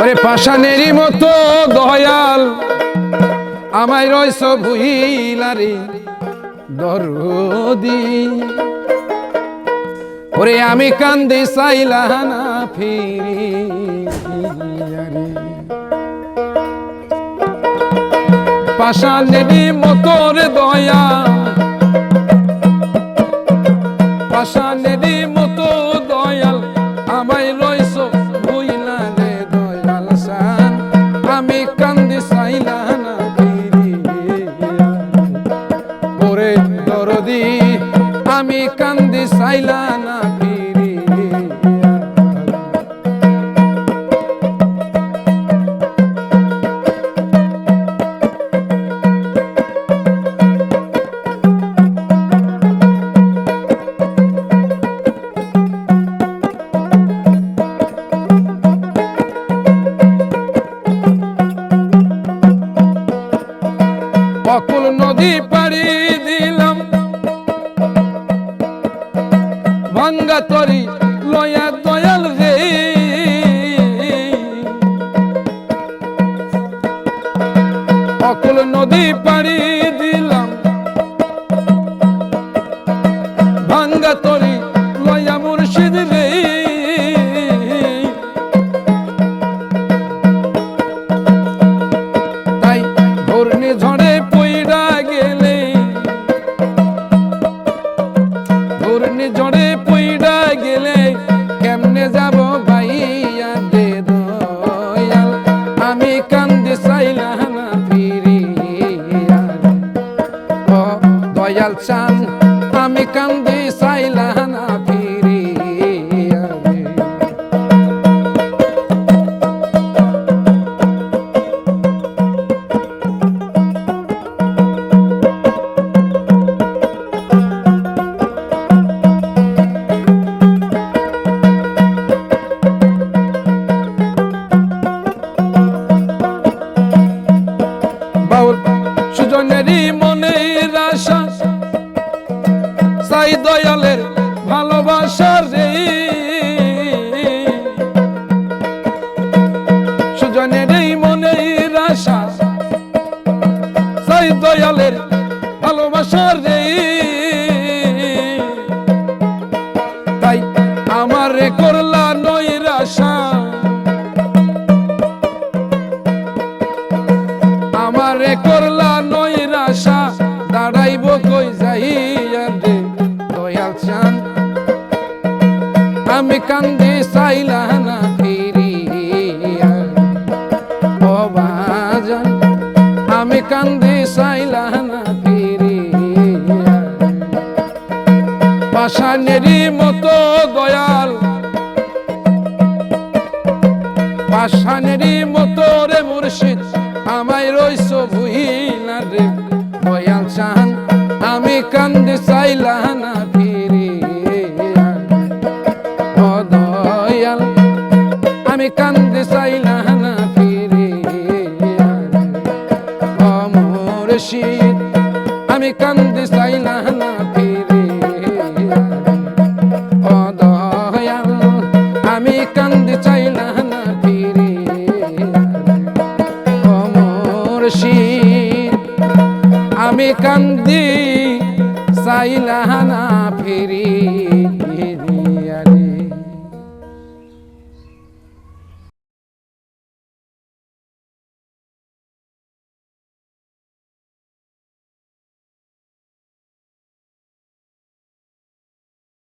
ওরে পাশানেরই মতো দয়াল, আমায় রয়েছ ভুইলারে দরদি। ওরে আমি কান্দি চাইলানা ফিরি পাশানেরই মতো রে দয়া পাশানেরই আমি কান্দি চাইলা না। ওরে দরদি আমি কান্দি চাইলা না অকুল নদী পাড়ি দিলাম। ভাঙ্গা তরি লয়া দয়াল রে। সকল নদী পাড়ি দয়াল চান আমি কান্দি ভালোবাসার রে তাই আমার রে করলা নৈরাশা। আমারে করলা নৈরাশা। দাঁড়াইব কই যাইয়া রে দয়াল চান। আমি কান্দি চাইলা পাশানেরই মতো দয়াল। পাশানেরই মতো রে মুর্শিদ, আমায় রইস ভুইলা রে। দয়াল চান, আমি কান্দে চাইলা করছি আমি কান্দি সাইলাহানা না ফিরি।